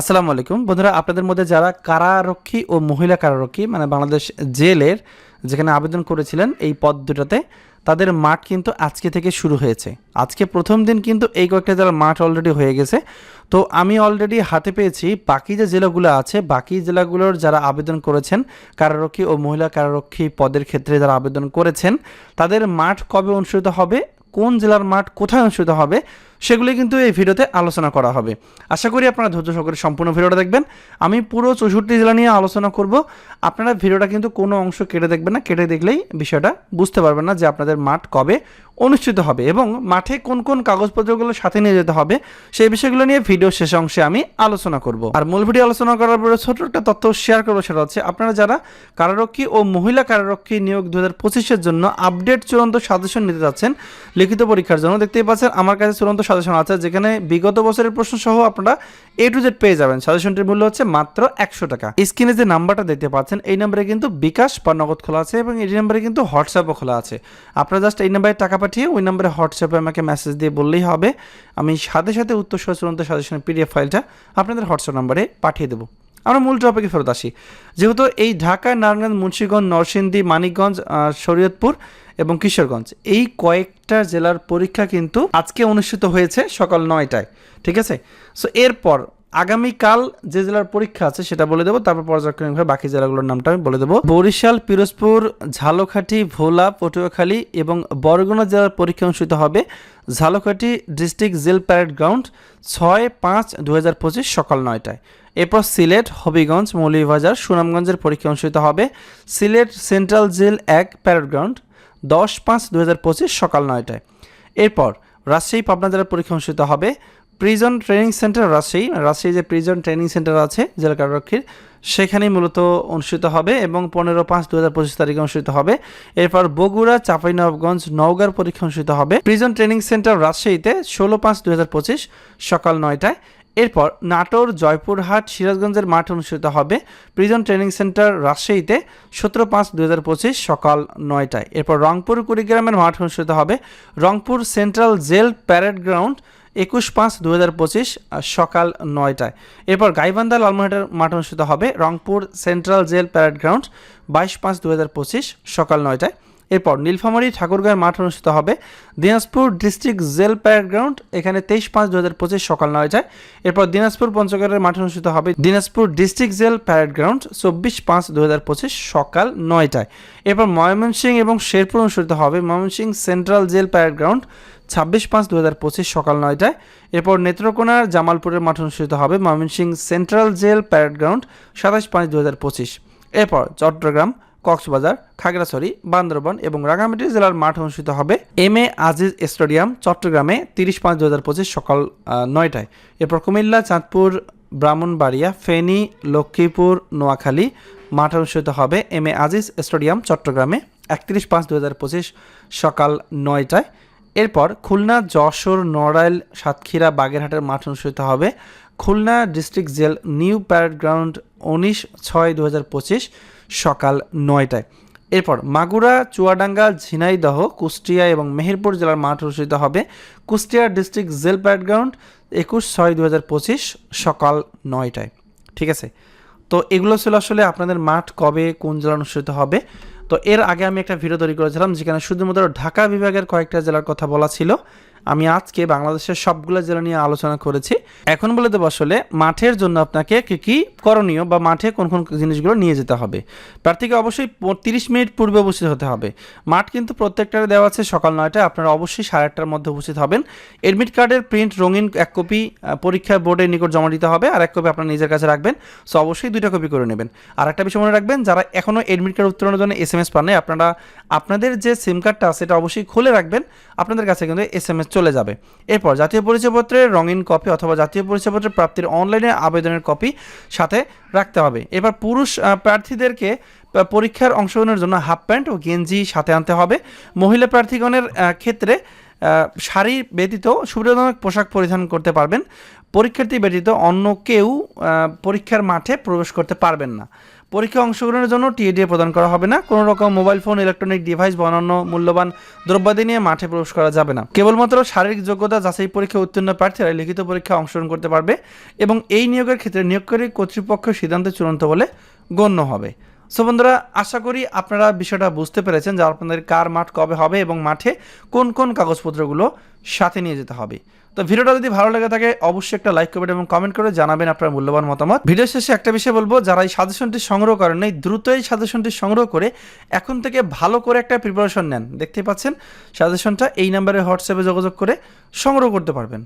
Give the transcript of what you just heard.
আসসালামু আলাইকুম। বন্ধুরা, আপনাদের মধ্যে যারা কারারক্ষী ও মহিলা কারারক্ষী মানে বাংলাদেশ জেলের যেখানে আবেদন করেছিলেন এই পদ দুটাতে, তাদের মাঠ কিন্তু আজকে থেকে শুরু হয়েছে। আজকে প্রথম দিন কিন্তু এই কয়েকটা জেলার মাঠ অলরেডি হয়ে গেছে। তো আমি অলরেডি হাতে পেয়েছি, বাকি যে জেলাগুলো আছে, বাকি জেলাগুলোর যারা আবেদন করেছেন, কারারক্ষী ও মহিলা কারারক্ষী পদের ক্ষেত্রে যারা আবেদন করেছেন, তাদের মাঠ কবে অনুষ্ঠিত হবে, কোন জেলার মাঠ কোথায় অনুষ্ঠিত হবে সেগুলি কিন্তু এই ভিডিওতে আলোচনা করা হবে। আশা করি আপনারা ধৈর্য সহকারে সম্পূর্ণ ভিডিওটা দেখবেন। আমি পুরো চৌষট্টি জেলা নিয়ে আলোচনা করব। আপনারা ভিডিওটা কিন্তু কোনো অংশ কেটে দেখবেন না, কেটে দেখলেই বিষয়টা বুঝতে পারবেন না যে আপনাদের মাঠ কবে অনুষ্ঠিত হবে এবং মাঠে কোন কোন কাগজপত্রগুলো সাথে নিয়ে যেতে হবে সেই বিষয়গুলো নিয়ে ভিডিও শেষ অংশে আমি আলোচনা করব। আর মূল ভিডিও আলোচনা করার পরে ছোট একটা তথ্য শেয়ার করব, সেটা হচ্ছে আপনারা যারা কারারক্ষী ও মহিলা কারারক্ষী নিয়োগ দু হাজার পঁচিশের জন্য আপডেট চূড়ান্ত সাজেশন নিতে যাচ্ছেন, লিখিত পরীক্ষার জন্য দেখতেই পাচ্ছেন, আমার কাছে চূড়ান্ত সাজেশন আছে যেখানে বিগত বছরের প্রশ্ন সহ আপনারা এ টু জেড পেয়ে যাবেন। সাজেশনটির মূল্য হচ্ছে মাত্র একশো টাকা। স্ক্রিনে যে নাম্বারটা দেখতে পাচ্ছেন, এই নাম্বারে কিন্তু বিকাশ বা নগদ খোলা আছে এবং এই নাম্বারে কিন্তু হোয়াটসঅ্যাপও খোলা আছে। আপনারা জাস্ট এই নাম্বারে টাকা পাঠিয়ে ওই নাম্বারে হোয়াটসঅ্যাপে আমাকে মেসেজ দিয়ে বললেই হবে। আমি সাথে সাথে উত্তর সহ চূড়ান্ত সাজেশনের পিডিএফ ফাইলটা আপনাদের হোয়াটসঅ্যাপ নাম্বারে পাঠিয়ে দেবো। আমরা মূল টপিকে ফেরত আসি। যেহেতু এই ঢাকা, নারায়ণগঞ্জ, মুন্সীগঞ্জ, নরসিংদী, মানিকগঞ্জ শরীয়তপুর এবং কিশোরগঞ্জ এই কয়েকটা জেলার পরীক্ষা কিন্তু আজকে অনুষ্ঠিত হয়েছে সকাল নয়টায়, ঠিক আছে? সো এরপর আগামীকাল যে জেলার পরীক্ষা আছে সেটা বলে দেবো, তারপর পর্যায়ক্রমিকভাবে বাকি জেলাগুলোর নামটা আমি বলে দেবো। বরিশাল, পিরোজপুর, ঝালকাঠি, ভোলা, পটুয়াখালী এবং বরগুনা জেলার পরীক্ষা অনুষ্ঠিত হবে Jhalokati district jail parade ground ছয় পাঁচ দু সকাল নয়টায়। এরপর সিলেট, হবিগঞ্জ, মৌলভীবাজার, সুনামগঞ্জের পরীক্ষা অনুষ্ঠিত হবে সিলেট সেন্ট্রাল জেল এক প্যারেড গ্রাউন্ড দশ পাঁচ দু সকাল নয়টায়। এরপর রাজশাহী, পাবনা জেলার পরীক্ষা অনুষ্ঠিত হবে prison training centre Rajshahi Rajshahi যে প্রিজন ট্রেনিং সেন্টার আছে, জেলা কারারক্ষীর, সেখানেই মূলত অনুষ্ঠিত হবে এবং পনেরো পাঁচ দু হাজার পঁচিশ তারিখে অনুষ্ঠিত হবে। এরপর বগুড়া, চাঁপাইনবাবগঞ্জ, নওগাঁর পরীক্ষা অনুষ্ঠিত হবে। প্রিজন ট্রেনিং সেন্টার রাজশাহীতে ষোলো পাঁচ দু হাজার পঁচিশ সকাল নয়টায়। এরপর নাটোর, জয়পুরহাট, সিরাজগঞ্জের মাঠ অনুষ্ঠিত হবে। প্রিজন ট্রেনিং সেন্টার রাজশাহীতে সতেরো পাঁচ দু হাজার পঁচিশ সকাল নয়টায়। এরপর রংপুর, কুড়িগ্রামের মাঠ অনুষ্ঠিত হবে। Rangpur central jail parade ground একুশ পাঁচ দু হাজার পঁচিশ সকাল নয়টায়। এরপর গাইবান্ধা লালমোহাটের মাঠ অনুষ্ঠিত হবে Rangpur central jail parade ground, বাইশ পাঁচ দু হাজার পঁচিশ, সকাল নয়টায়। এরপর নীলফামারী ঠাকুরগাঁয়ের মাঠ অনুষ্ঠিত হবে। Dinajpur district jail parade ground এখানে তেইশ পাঁচ দু হাজার পঁচিশ সকাল নয়টায় এরপর দিনাজপুর পঞ্চগড়ের মাঠ অনুষ্ঠিত হবে। Dinajpur district jail parade ground চব্বিশ পাঁচ দু হাজার পঁচিশ সকাল নয়টায় এরপর ময়মনসিংহ এবং শেরপুর অনুষ্ঠিত হবে। Mymensingh central jail parade ground ছাব্বিশ পাঁচ দু হাজার পঁচিশ সকাল নয়টায় এরপর নেত্রকোনার জামালপুরের মাঠ অনুষ্ঠিত হবে। Mymensingh central jail parade ground সাতাশ পাঁচ দু হাজার পঁচিশ। এরপর চট্টগ্রাম কক্সবাজার, খাগড়াছড়ি, বান্দরবান এবং রাঙামাটি জেলার মাঠ অনুষ্ঠিত হবে এম এ আজিজ স্টেডিয়াম, চট্টগ্রামে তিরিশ পাঁচ দু হাজার পঁচিশ সকাল নয়টায়। এরপর কুমিল্লা, চাঁদপুর, ব্রাহ্মণবাড়িয়া, ফেনী, লক্ষ্মীপুর, নোয়াখালী মাঠ অনুষ্ঠিত হবে এম এ আজিজ স্টেডিয়াম, চট্টগ্রামে একত্রিশ পাঁচ দু হাজার পঁচিশ সকাল নয়টায়। এরপর খুলনা, যশোর, নড়াইল, সাতক্ষীরা, বাগেরহাটের মাঠ অনুষ্ঠিত হবে। Khulna district jail new parade ground উনিশ ছয় দু হাজার পঁচিশ সকাল নয়টায়। এরপর মাগুরা, চুয়াডাঙ্গা, ঝিনাইদহ, কুষ্টিয়া এবং মেহেরপুর জেলার মাঠ অনুষ্ঠিত হবে Kushtia district jail parade ground একুশ ছয় দু সকাল নয়টায়। ঠিক আছে? তো এগুলো ছিল আসলে আপনাদের মাঠ কবে, কোন জেলা অনুষ্ঠিত হবে। তো এর আগে আমি একটা ভিডিও তৈরি করেছিলাম, যেখানে শুধুমাত্র ঢাকা বিভাগের কয়েকটা জেলার কথা বলা ছিল। আমি আজকে বাংলাদেশের সবগুলো জেলা নিয়ে আলোচনা করেছি। এখন বলে দেবো আসলে মাঠের জন্য আপনাকে কি কি করণীয় বা মাঠে কোন কোন জিনিসগুলো নিয়ে যেতে হবে। প্রার্থীকে অবশ্যই তিরিশ মিনিট পূর্বে উপস্থিত হতে হবে। মাঠ কিন্তু প্রত্যেকটারে দেওয়া আছে সকাল নয়টায়, আপনারা অবশ্যই সাড়ে আটটার মধ্যে উপস্থিত হবেন। এডমিট কার্ডের প্রিন্ট রঙিন এক কপি পরীক্ষা বোর্ডের নিকট জমা দিতে হবে, আর এক কপি আপনার নিজের কাছে রাখবেন। সো অবশ্যই দুইটা কপি করে নেবেন। আর একটা বিষয় মনে রাখবেন, যারা এখনও এডমিট কার্ড উত্তোলনের জন্য এস এম এস পান আপনারা, আপনাদের যে সিম কার্ডটা সেটা অবশ্যই খুলে রাখবেন। আপনাদের কাছে কিন্তু এস এম এস চলে যাবে। এরপর জাতীয় পরিচয়পত্রের রঙিন কপি অথবা জাতীয় পরিচয়পত্রের প্রাপ্তির অনলাইনে আবেদনের কপি সাথে রাখতে হবে। এবার পুরুষ প্রার্থীদেরকে পরীক্ষার অংশগ্রহণের জন্য হাফ প্যান্ট ও গেঞ্জি সাথে আনতে হবে। মহিলা প্রার্থীগণের ক্ষেত্রে শাড়ি ব্যতীত সুবিধাজনক পোশাক পরিধান করতে পারবেন। পরীক্ষার্থী ব্যতীত অন্য কেউ পরীক্ষার মাঠে প্রবেশ করতে পারবেন না। পরীক্ষায় অংশগ্রহণের জন্য টিএডিএ প্রদান করা হবে না। কোনো রকম মোবাইল ফোন, ইলেকট্রনিক ডিভাইস বা অন্যান্য মূল্যবান দ্রব্যাদি নিয়ে মাঠে প্রবেশ করা যাবে না। কেবলমাত্র শারীরিক যোগ্যতা যাচাই পরীক্ষায় উত্তীর্ণ প্রার্থীরা লিখিত পরীক্ষায় অংশগ্রহণ করতে পারবে এবং এই নিয়োগের ক্ষেত্রে নিয়োগকারী কর্তৃপক্ষের সিদ্ধান্ত চূড়ান্ত বলে গণ্য হবে। সো বন্ধুরা, আশা করি আপনারা বিষয়টা বুঝতে পেরেছেন যে আপনাদের কার মাঠ কবে হবে এবং মাঠে কোন কোন কাগজপত্রগুলো সাথে নিয়ে যেতে হবে। তো ভিডিওটা যদি ভালো লেগে থাকে, অবশ্যই একটা লাইক করবেন এবং কমেন্ট করে জানাবেন আপনার মূল্যবান মতামত। ভিডিও শেষে একটা বিষয় বলব, যারা এই সাজেশনটি সংগ্রহ করেন নাই দ্রুত এই সাজেশনটি সংগ্রহ করে এখন থেকে ভালো করে একটা প্রিপারেশন নেন। দেখতে পাচ্ছেন সাজেশনটা এই নাম্বারে হোয়াটসঅ্যাপে যোগাযোগ করে সংগ্রহ করতে পারবেন।